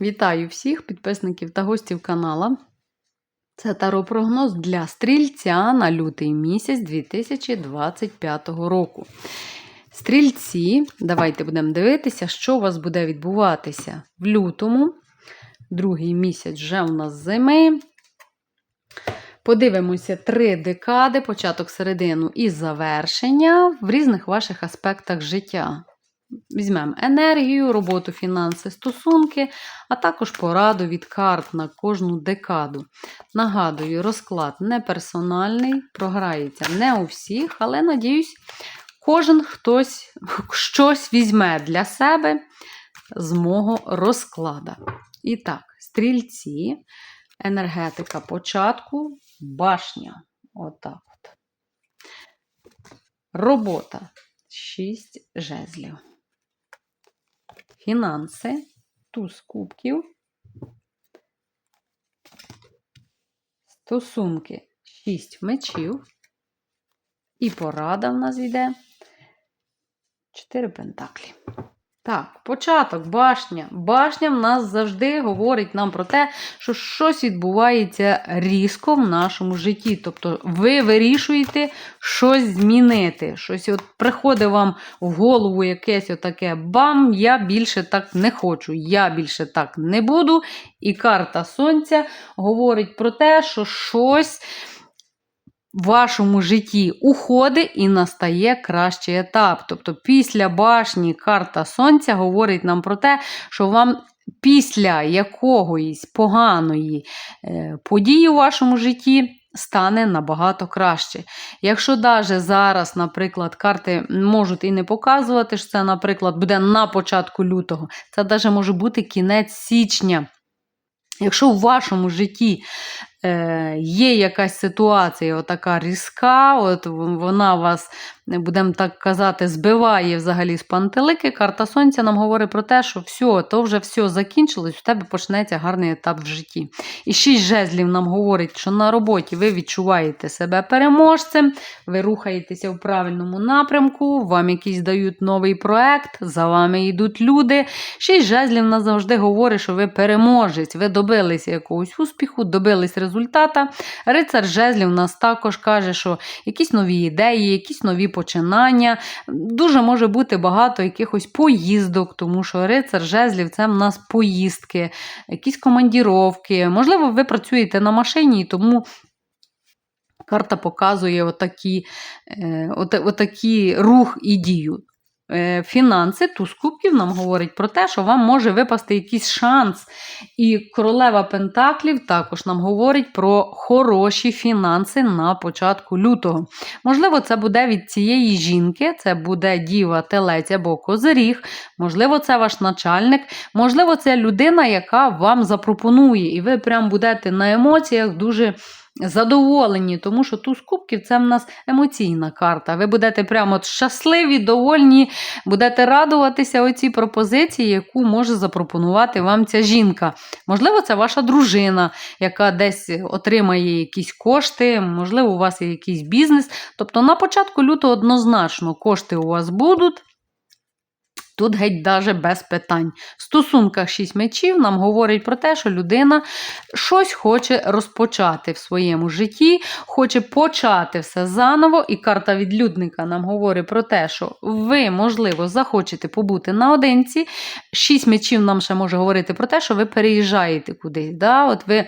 Вітаю всіх підписників та гостів канала. Це таропрогноз для стрільця на лютий місяць 2025 року. Стрільці, давайте будемо дивитися, що у вас буде відбуватися в лютому. Другий місяць вже у нас зими. Подивимося три декади, початок, середину і завершення в різних ваших аспектах життя. Візьмемо енергію, роботу, фінанси, стосунки, а також пораду від карт на кожну декаду. Нагадую, розклад не персональний, програється не у всіх, але надіюсь, кожен хтось щось візьме для себе з мого розклада. І так, стрільці, енергетика початку, башня. Отак от. Робота. Шість жезлів. Фінанси, туз кубків. Стосунки 6 мечів. І порада в нас йде 4 пентаклі. Так, початок, башня. Башня в нас завжди говорить нам про те, що щось відбувається різко в нашому житті. Тобто ви вирішуєте щось змінити. Щось от приходить вам в голову якесь отаке бам, я більше так не хочу, я більше так не буду. І карта Сонця говорить про те, що щось в вашому житті уходить і настає кращий етап. Тобто, після башні карта Сонця говорить нам про те, що вам. Після якогось поганої е, події у вашому житті стане набагато краще. Якщо навіть зараз, наприклад, карти можуть і не показувати, що це, наприклад, буде на початку лютого, це навіть може бути кінець січня. Якщо у вашому житті є якась ситуація, отака різка, от вона вас, будемо так казати, збиває взагалі з пантелики, карта Сонця нам говорить про те, що все, то вже все закінчилось, у тебе почнеться гарний етап в житті. І шість жезлів нам говорить, що на роботі ви відчуваєте себе переможцем, ви рухаєтеся в правильному напрямку, вам якийсь дають новий проект, за вами йдуть люди. Шість жезлів нас завжди говорить, що ви переможець, ви добилися якогось успіху, добились результата. Рицар жезлів нас також каже, що якісь нові ідеї, якісь нові починання. Дуже може бути багато якихось поїздок, тому що рицар жезлів це в нас поїздки, якісь командіровки. Можливо, ви працюєте на машині, і тому. Карта показує отакі, е, от, отакі рух і дію. Е, фінанси, туз кубків нам говорить про те, що вам може випасти якийсь шанс. І королева Пентаклів також нам говорить про хороші фінанси на початку лютого. Можливо, це буде від цієї жінки, це буде діва, телець або козиріг, можливо, це ваш начальник, можливо, це людина, яка вам запропонує, і ви прям будете на емоціях дуже задоволені, тому що туз кубків це в нас емоційна карта. Ви будете прямо щасливі, довольні, будете радуватися оцій пропозиції, яку може запропонувати вам ця жінка. Можливо, це ваша дружина, яка десь отримає якісь кошти, можливо, у вас є якийсь бізнес. Тобто на початку лютого однозначно кошти у вас будуть. Тут геть даже без питань. В стосунках шість мечів нам говорить про те, що людина щось хоче розпочати в своєму житті, хоче почати все заново. І карта відлюдника нам говорить про те, що ви, можливо, захочете побути наодинці. Шість мечів нам ще може говорити про те, що ви переїжджаєте кудись. Да? От ви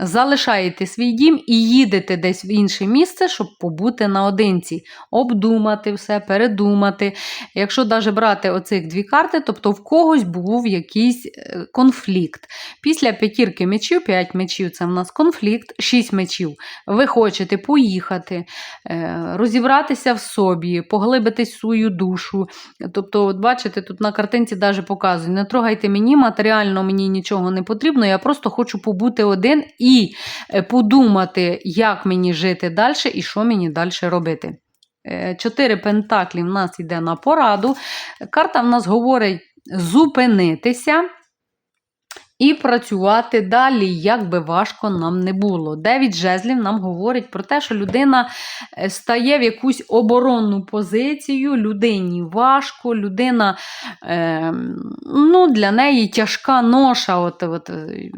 Залишаєте свій дім і їдете десь в інше місце, щоб побути наодинці, обдумати все, передумати. Якщо навіть брати оцих дві карти, тобто в когось був якийсь е, конфлікт. Після п'ятірки мечів, 5 мечів це в нас конфлікт, 6 мечів. Ви хочете поїхати, е, розібратися в собі, поглибити свою душу. Тобто, от бачите, тут на картинці навіть показують, не трогайте мені, матеріально мені нічого не потрібно, я просто хочу побути один. і і е, подумати, як мені жити далі і що мені далі робити. Е, чотири пентаклі в нас йде на пораду. Карта в нас говорить зупинитися і працювати далі, як би важко нам не було. Дев'ять жезлів нам говорить про те, що людина е, стає в якусь оборонну позицію, людині важко, людина е, ну, для неї тяжка ноша. От, от, е,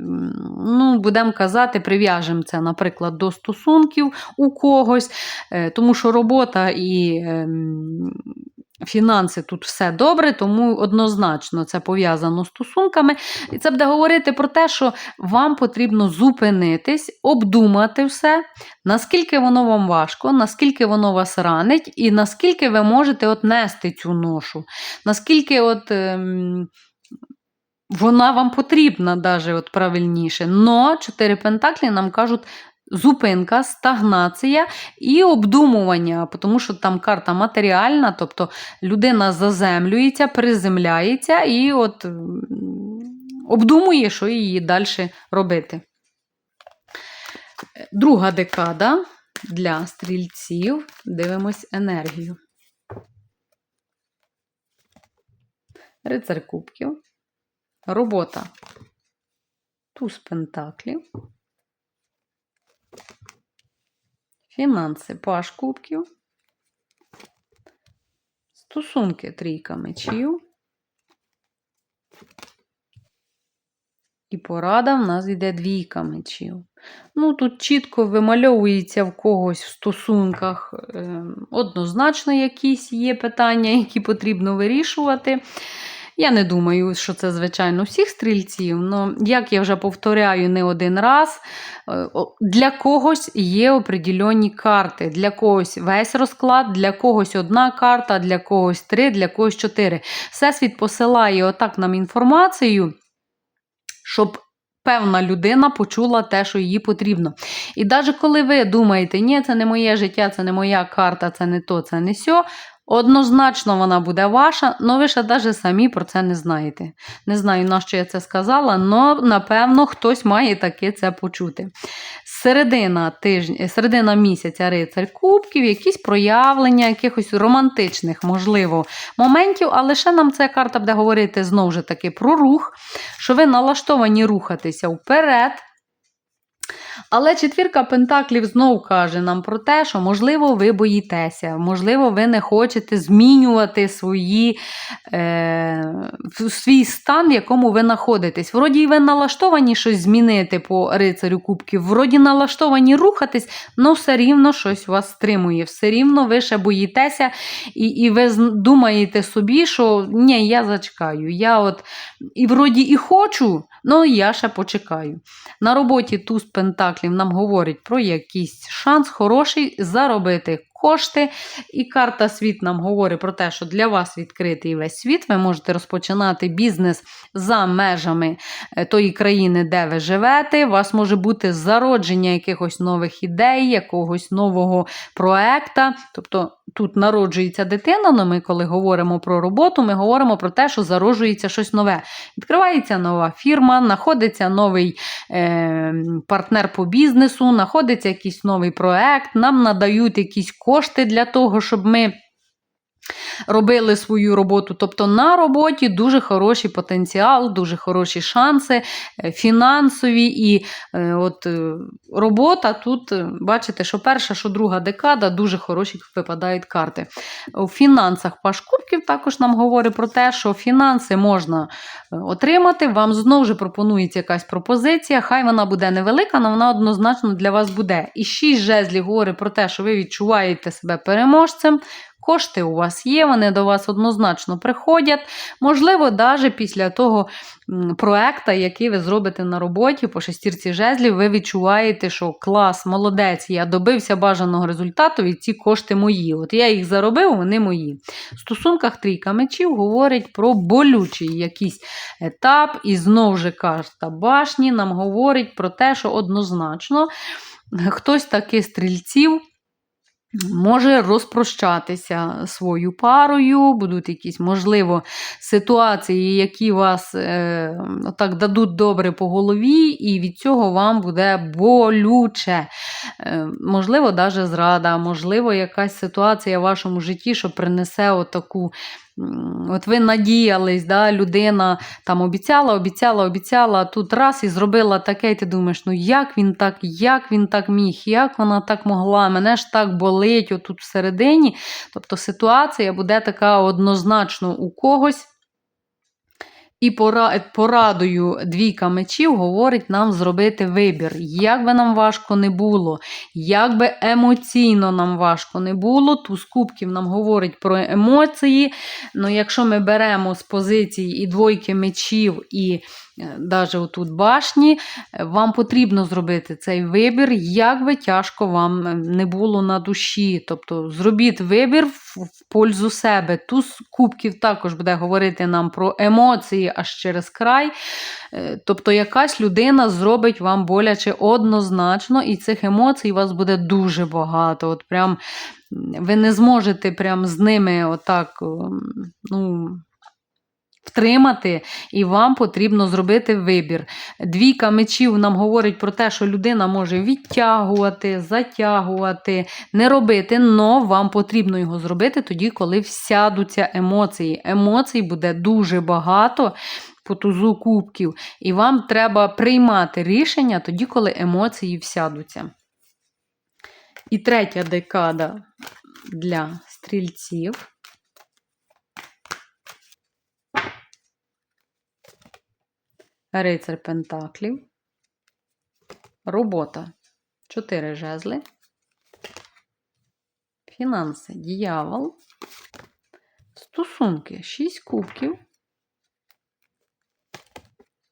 ну, Будемо казати, прив'яжемо це, наприклад, до стосунків у когось, е, тому що робота і. Е, Фінанси тут все добре, тому однозначно це пов'язано з стосунками. І це буде говорити про те, що вам потрібно зупинитись, обдумати все, наскільки воно вам важко, наскільки воно вас ранить, і наскільки ви можете от нести цю ношу, наскільки от. Ем, вона вам потрібна, даже от правильніше. Но чотири пентаклі нам кажуть, зупинка, стагнація і обдумування, тому що там карта матеріальна, тобто людина заземлюється, приземляється і от обдумує, що її далі робити. Друга декада для стрільців. Дивимось енергію. Рицар кубків. Робота. Туз пентаклів. Фінанси паш кубків. Стосунки трійка мечів. І порада в нас йде двійка мечів. Ну, тут чітко вимальовується в когось в стосунках е, однозначно якісь є питання, які потрібно вирішувати. Я не думаю, що це, звичайно, всіх стрільців, але, як я вже повторяю не один раз, е, для когось є определенні карти. Для когось весь розклад, для когось одна карта, для когось три, для когось чотири. Всесвіт посилає отак нам інформацію, щоб. Певна людина почула те, що їй потрібно. І навіть коли ви думаєте, ні, це не моє життя, це не моя карта, це не то, це не сьо, Однозначно вона буде ваша, але ви ще навіть самі про це не знаєте. Не знаю, на що я це сказала, але напевно хтось має таки це почути. Середина тижня, середина місяця рицар кубків, якісь проявлення, якихось романтичних, можливо, моментів, але ще нам ця карта буде говорити знову ж таки про рух, що ви налаштовані рухатися вперед. Але четвірка Пентаклів знову каже нам про те, що, можливо, ви боїтеся, можливо, ви не хочете змінювати свої, е, свій стан, в якому ви знаходитесь. Вроді ви налаштовані щось змінити по рицарю кубків, вроді налаштовані рухатись, але все рівно щось вас стримує. Все рівно ви ще боїтеся, і і ви думаєте собі, що ні, я зачекаю. Я от і вроді і хочу, але я ще почекаю. На роботі туз Пентаклів нам говорить про якийсь шанс хороший заробити кошти. І карта світ нам говорить про те, що для вас відкритий весь світ. Ви можете розпочинати бізнес за межами е, тої країни, де ви живете. У вас може бути зародження якихось нових ідей, якогось нового проекта. Тобто тут народжується дитина, але ми, коли говоримо про роботу, ми говоримо про те, що зароджується щось нове. Відкривається нова фірма, знаходиться новий е, партнер по бізнесу, знаходиться якийсь новий проект, нам надають якісь кошти для того, щоб ми. Робили свою роботу, тобто на роботі дуже хороший потенціал, дуже хороші шанси, е, фінансові і е, от е, робота тут, бачите, що перша, що друга декада, дуже хороші випадають карти. У фінансах Паш Кубків також нам говорить про те, що фінанси можна отримати. Вам знову ж пропонується якась пропозиція. Хай вона буде невелика, але вона однозначно для вас буде. І шість жезлів говорить про те, що ви відчуваєте себе переможцем. Кошти у вас є, вони до вас однозначно приходять. Можливо, навіть після того проекта, який ви зробите на роботі по шестірці жезлів, ви відчуваєте, що клас, молодець, я добився бажаного результату, і ці кошти мої. От я їх заробив, вони мої. В стосунках трійка мечів говорить про болючий якийсь етап, і знову ж карта башні нам говорить про те, що однозначно хтось таких стрільців. Може розпрощатися свою парою, будуть якісь, можливо, ситуації, які вас е, так дадуть добре по голові, і від цього вам буде болюче. Е, Можливо, навіть зрада, можливо, якась ситуація в вашому житті, що принесе отаку от ви надіялись, да, людина там обіцяла, обіцяла, обіцяла, тут раз і зробила таке, і ти думаєш, ну як він так, як він так міг, як вона так могла, мене ж так болить отут всередині. Тобто ситуація буде така однозначно у когось. І порадою двійка мечів говорить нам зробити вибір. Як би нам важко не було, як би емоційно нам важко не було, туз кубків нам говорить про емоції. Ну, якщо ми беремо з позиції і двойки мечів, і навіть отут башні, е, вам потрібно зробити цей вибір, як би тяжко вам е, не було на душі. Тобто зробіть вибір в, пользу себе. Туз кубків також буде говорити нам про емоції аж через край. Е, Тобто якась людина зробить вам боляче однозначно, і цих емоцій у вас буде дуже багато. От прям ви не зможете прям з ними отак, ну. Втримати, і вам потрібно зробити вибір. Двійка мечів нам говорить про те, що людина може відтягувати, затягувати, не робити, але вам потрібно його зробити тоді, коли всядуться емоції. Емоцій буде дуже багато по тузу кубків, і вам треба приймати рішення тоді, коли емоції всядуться. І третя декада для стрільців. Рицар Пентаклів. Робота. Чотири жезли. Фінанси. Діявол. Стосунки. Шість кубків.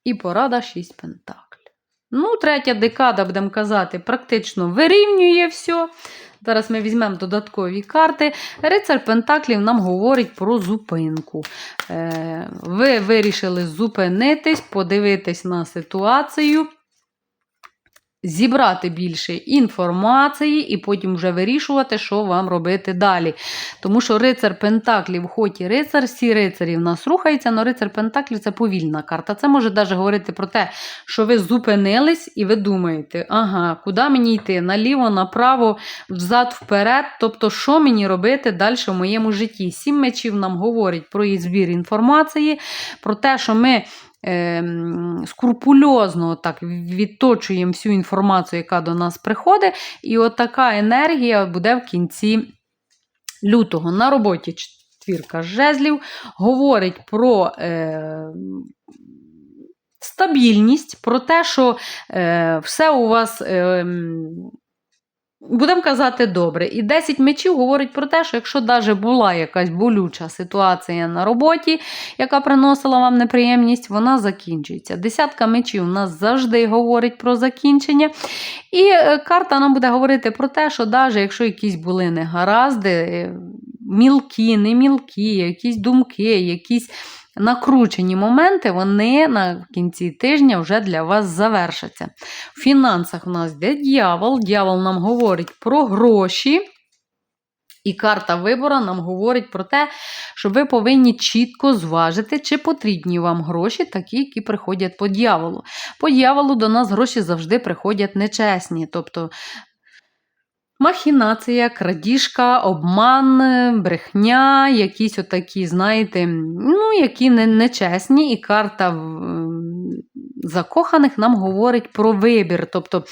І порада шість пентаклів. Ну, третя декада, будемо казати, практично вирівнює все. Зараз ми візьмемо додаткові карти. Рицар Пентаклів нам говорить про зупинку. Е, ви вирішили зупинитись, подивитись на ситуацію, зібрати більше інформації і потім вже вирішувати, що вам робити далі. Тому що рицар Пентаклів, хоч і рицар, всі рицарі в нас рухаються, але рицар Пентаклів це повільна карта. Це може навіть говорити про те, що ви зупинились і ви думаєте, ага, куди мені йти? Наліво, направо, взад, вперед. Тобто, що мені робити далі в моєму житті? Сім мечів нам говорить про її збір інформації, про те, що ми. Ем, Скрупульозно так відточуємо всю інформацію, яка до нас приходить, і от така енергія буде в кінці лютого. На роботі четвірка жезлів говорить про е, стабільність, про те, що е, все у вас. Е, Будемо казати добре. І 10 мечів говорить про те, що якщо навіть була якась болюча ситуація на роботі, яка приносила вам неприємність, вона закінчується. Десятка мечів у нас завжди говорить про закінчення. І е, карта нам буде говорити про те, що навіть якщо якісь були негаразди, е, мілкі, не мілкі, якісь думки, якісь накручені моменти, вони на кінці тижня вже для вас завершаться. В фінансах у нас йде дьявол. Дьявол нам говорить про гроші. І карта вибора нам говорить про те, що ви повинні чітко зважити, чи потрібні вам гроші, такі, які приходять по дьяволу. По дьяволу до нас гроші завжди приходять нечесні. Тобто махінація, крадіжка, обман, брехня, якісь отакі, знаєте, ну, які не, нечесні. І карта закоханих нам говорить про вибір. Тобто,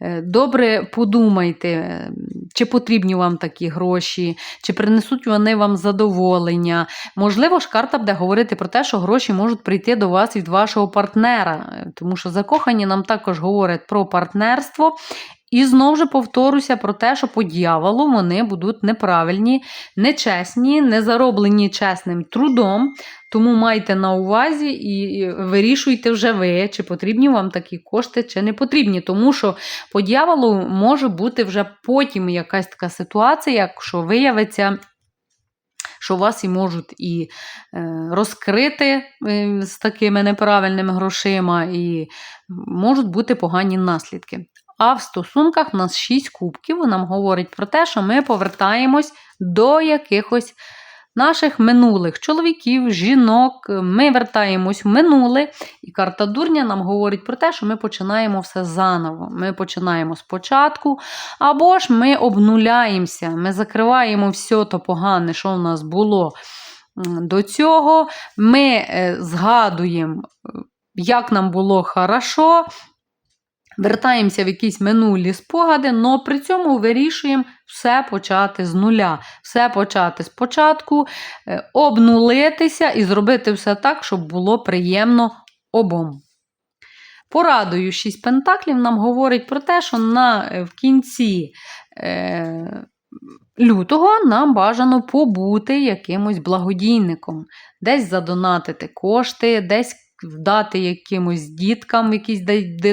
е, Добре подумайте, е, чи потрібні вам такі гроші, чи принесуть вони вам задоволення. Можливо ж, карта буде говорити про те, що гроші можуть прийти до вас від вашого партнера, е, тому що закохані нам також говорять про партнерство. І знову ж повторюся про те, що по дьяволу вони будуть неправильні, нечесні, не зароблені чесним трудом. Тому майте на увазі і вирішуйте вже ви, чи потрібні вам такі кошти, чи не потрібні. Тому що по дьяволу може бути вже потім якась така ситуація, якщо виявиться. Що вас і можуть і е, розкрити е, з такими неправильними грошима, і можуть бути погані наслідки. А в стосунках в нас 6 кубків нам говорить про те, що ми повертаємось до якихось наших минулих чоловіків, жінок. Ми вертаємось в минуле, і карта дурня нам говорить про те, що ми починаємо все заново. Ми починаємо спочатку, або ж ми обнуляємося, ми закриваємо все то погане, що в нас було. до цього. Ми е, згадуємо, е, як нам було хорошо, вертаємося в якісь минулі спогади, але при цьому вирішуємо все почати з нуля, все почати спочатку, е, обнулитися і зробити все так, щоб було приємно обом. Порадою 6 пентаклів нам говорить про те, що на, е, в кінці е, лютого нам бажано побути якимось благодійником, десь задонатити кошти, десь дати якимось діткам якийсь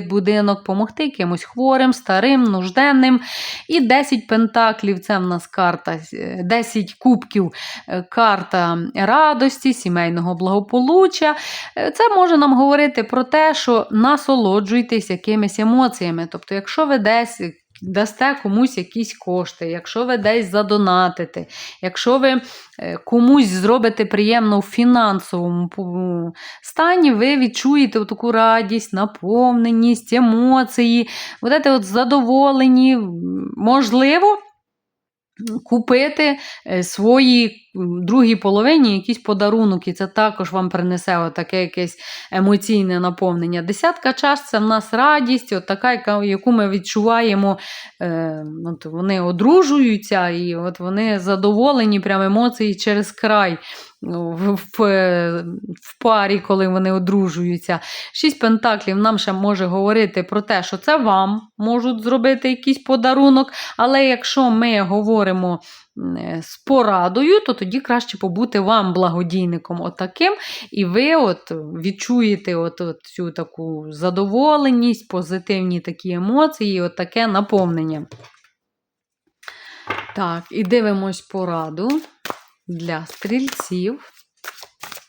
будинок, допомогти якимось хворим, старим, нужденним. І 10 пентаклів це в нас карта, е, 10 кубків е, карта радості, сімейного благополуччя. Е, Це може нам говорити про те, що насолоджуйтесь якимись емоціями. Тобто, якщо ви десь дасте комусь якісь кошти, якщо ви десь задонатите, якщо ви е, комусь зробите приємно в фінансовому стані, ви відчуєте таку радість, наповненість, емоції, будете от задоволені, можливо. Купити свої своїй другій половині якийсь подарунок, і це також вам принесе таке якесь емоційне наповнення. Десятка чаш це в нас радість, от така, яку ми відчуваємо. Е, от вони одружуються, і от вони задоволені, прям емоції через край в, в, е, парі, коли вони одружуються. Шість пентаклів нам ще може говорити про те, що це вам можуть зробити якийсь подарунок. Але якщо ми говоримо е, з порадою, то тоді краще побути вам благодійником отаким, і ви от відчуєте от, от цю таку задоволеність, позитивні такі емоції, от таке наповнення. Так, і дивимось пораду для стрільців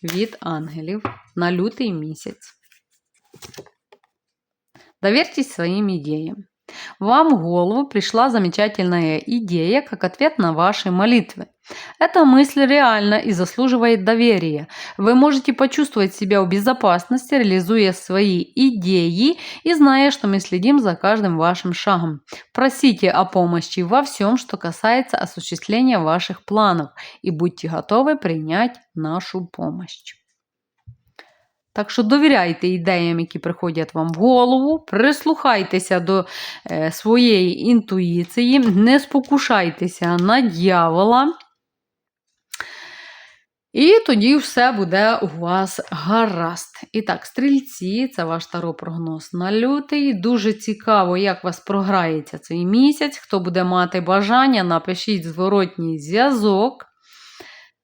від ангелів на лютий місяць. Доверьтесь своим идеям. Вам в голову пришла замечательная идея как ответ на ваши молитвы. Эта мысль реальна и заслуживает доверия. Вы можете почувствовать себя в безопасности, реализуя свои идеи и зная, что мы следим за каждым вашим шагом. Просите о помощи во всем, что касается осуществления ваших планов, и будьте готовы принять нашу помощь. Так що довіряйте ідеям, які приходять вам в голову, прислухайтеся до е, своєї інтуїції, не спокушайтеся на дьявола. І тоді все буде у вас гаразд. І так, стрільці, це ваш таро прогноз на лютий. Дуже цікаво, як вас програється цей місяць. Хто буде мати бажання, напишіть зворотній зв'язок.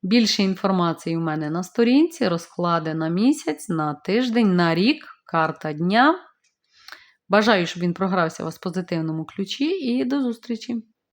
Більше інформації у мене на сторінці, розклади на місяць, на тиждень, на рік, карта дня. Бажаю, щоб він програвся у вас в позитивному ключі і до зустрічі!